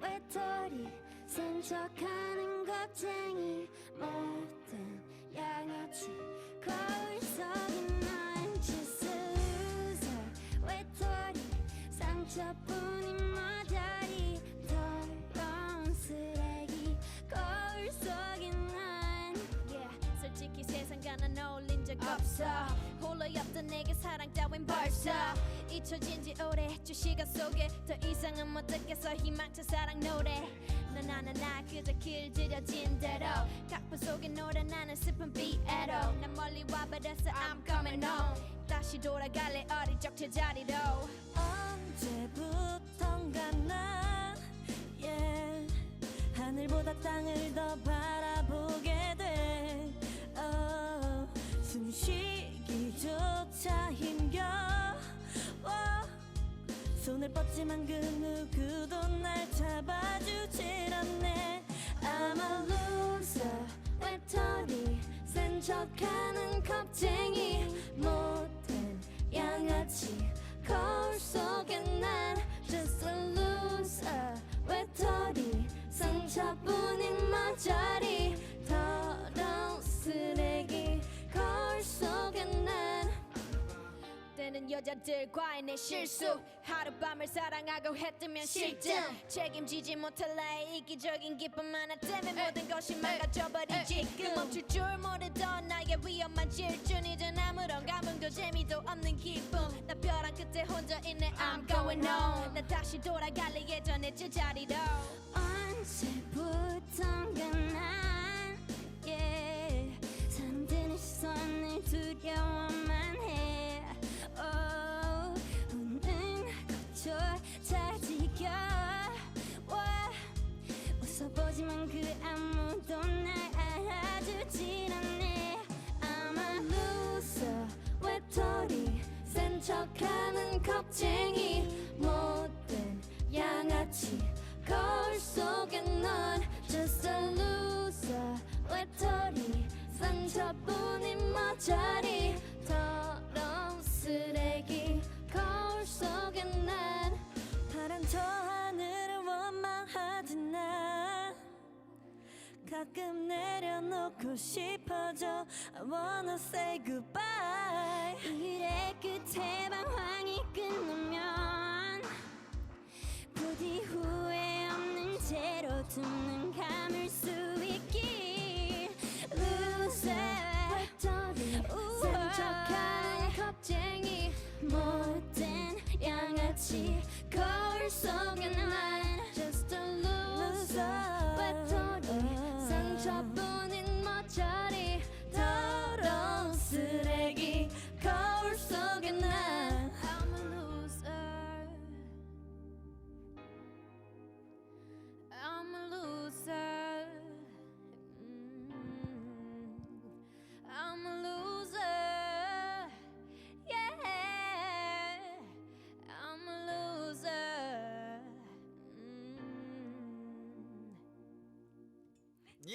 외톨이 센 척하는 겁쟁이 못된 양아치 거울 속인 난 just a loser 외톨이 상처뿐인 머저리 더러운 쓰레기 거울 속인 난 yeah. 솔직히 세상과 난 어울린 적 없어 홀로였던 내게 사랑 따윈 벌써 잊혀진 지 오래 주 시간 속에 더 이상은 못 듣겠어. 희망찬 사랑 노래. 나나나나 그저 길들여진 대로. 각본 속에 노래 나는 슬픈 비애로. 난 멀리 와버렸어 I'm coming home. 다시 돌아갈래 어릴 적 제자리로. 언제부턴가 손을 뻗지만 그 누구도 날 잡아주질 않네. I'm a loser 외톨이 센 척하는 겁쟁이 때는 여자들과의 내 실수. 하룻밤을 사랑하고 해뜨면 실증 책임지지 못할래. 이기적인 기쁨 하나 때문에 모든 것이 망가져버린 지금. 멈출 줄 모르던 나의 위험한 질주. 이젠 아무런 감흥도 재미도 없는 기분 나 벼랑 끝에 혼자 있네. I'm going home 나 다시 돌아갈래. 예전의 제자리로. 언제부턴가 난 yeah, 사람들의 시선을 두려 겁쟁이 못된 양아치 거울 속에 넌 just a loser. 외톨이 상처뿐인 머저리. 더러운 쓰레기 거울 속에 난 파란 저 하늘을 원망하지 나. 가끔 내려놓고 싶어져. I wanna say goodbye. 일의 끝에 두눈 감을 수